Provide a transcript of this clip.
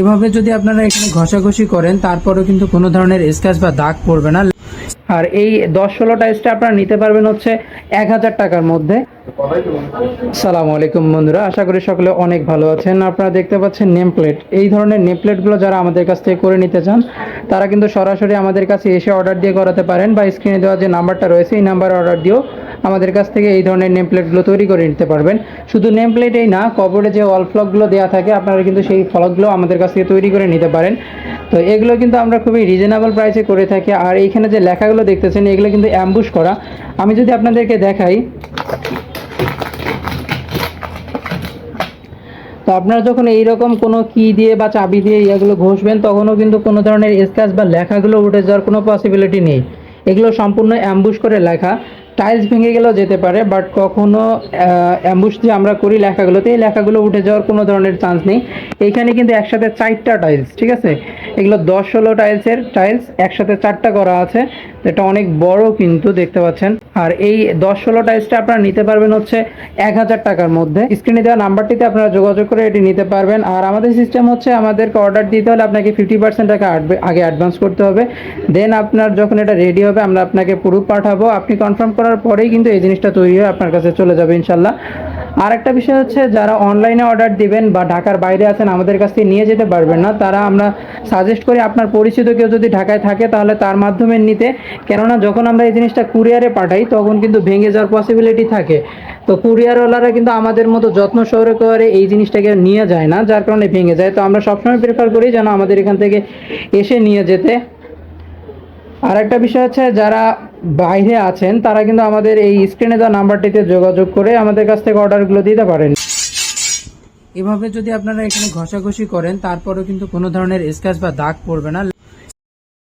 এভাবে যদি আপনারা এখানে ঘষাঘষি করেন, তারপরেও কিন্তু কোনো ধরনের স্ক্র্যাচ বা দাগ পড়বে না। আর এই দশ ষোলো টাইলসটা আপনারা নিতে পারবেন হচ্ছে এক হাজার টাকার মধ্যে। সালামু আলাইকুম বন্ধুরা, আশা করি সকলে অনেক ভালো আছেন। আপনারা দেখতে পাচ্ছেন নেম প্লেট এই ধরনের নেম প্লেটগুলো যারা আমাদের কাছ থেকে করে নিতে চান, তারা কিন্তু সরাসরি আমাদের কাছে এসে অর্ডার দিয়ে করাতে পারেন বা স্ক্রিনে দেওয়া যে নাম্বারটা রয়েছে, এই নাম্বারে অর্ডার দিয়েও আমাদের কাছ থেকে এই ধরনের নেম প্লেটগুলো তৈরি করে নিতে পারবেন। শুধু নেম প্লেটেই না, কবরে যে ওয়াল ফ্লকগুলো দেওয়া থাকে, আপনারা কিন্তু সেই ফলকগুলো আমাদের কাছ থেকে তৈরি করে নিতে পারেন। তো এগুলো কিন্তু আমরা খুবই রিজনেবল প্রাইসে করে থাকি। আর এইখানে যে লেখাগুলো দেখতেছেন, এগুলো কিন্তু অ্যাম্বুশ করা। আমি যদি আপনাদেরকে দেখাই। তো আপনারা যখন এইরকম কোনো কি দিয়ে বা চাবি দিয়ে এগুলো ঘষবেন, তখনও কিন্তু কোনো ধরনের স্ক্র্যাচ বা লেখাগুলো উঠে যাওয়ার কোনো পসিবিলিটি নেই। এগুলো সম্পূর্ণ অ্যাম্বুশ করে লেখা। টাইলস ভেঙে গেলেও যেতে পারে বাট কখনো অ্যাম্বুশ যে আমরা করি লেখাগুলোতে, এই লেখাগুলো উঠে যাওয়ার কোনো ধরনের চান্স নেই। এখানে কিন্তু একসাথে চারটা টাইলস ঠিক আছে? এগুলো দশ ষোলো টাইলসের টাইলস একসাথে চারটা করা আছে। এটা অনেক বড় কিন্তু দেখতে পাচ্ছেন। আর এই দশ ষোলো টাইলসটা আপনারা নিতে পারবেন হচ্ছে এক হাজার টাকার মধ্যে। স্ক্রিনে দেওয়া নাম্বারটিতে আপনারা যোগাযোগ করে এটি নিতে পারবেন। আর আমাদের সিস্টেম হচ্ছে আমাদেরকে অর্ডার দিতে হলে আপনাকে ফিফটি পার্সেন্ট টাকা আগে অ্যাডভান্স করতে হবে। দেন আপনার যখন এটা রেডি হবে, আমরা আপনাকে প্রুফ পাঠাবো। আপনি কনফার্ম করার পরেই কিন্তু এই জিনিসটা তৈরি হয়ে আপনার কাছে চলে যাবে ইনশাল্লাহ। আর একটা বিষয় হচ্ছে, যারা অনলাইনে অর্ডার দিবেন বা ঢাকার বাইরে আছেন, আমাদের কাছ থেকে নিয়ে যেতে পারবেন না। তারা আমরা সাজেস্ট করি, আপনার পরিচিত কেউ যদি ঢাকায় থাকে, তাহলে তার মাধ্যমে নিতে। কেননা যখন আমরা এই জিনিসটা কুরিয়ারে পাঠাই, তখন কিন্তু ভেঙে যাওয়ার পসিবিলিটি থাকে। তো কুরিয়ারওয়ালারা কিন্তু আমাদের মতো যত্ন সহরে করে এই জিনিসটাকে নিয়ে যায় না, যার কারণে ভেঙে যায়। তো আমরা সবসময় প্রেফার করি যেন আমাদের এখান থেকে এসে নিয়ে যেতে। আর একটা বিষয় হচ্ছে, যারা বাইরে আছেন, তারা কিন্তু আমাদের এই স্ক্রিনে দেওয়া নাম্বারটিতে যোগাযোগ করে আমাদের কাছ থেকে অর্ডারগুলো দিতে পারেন। এভাবে যদি আপনারা এখানে ঘষাঘষি করেন, তারপরেও কিন্তু কোনো ধরনের স্ক্র্যাচ বা দাগ পড়বে না।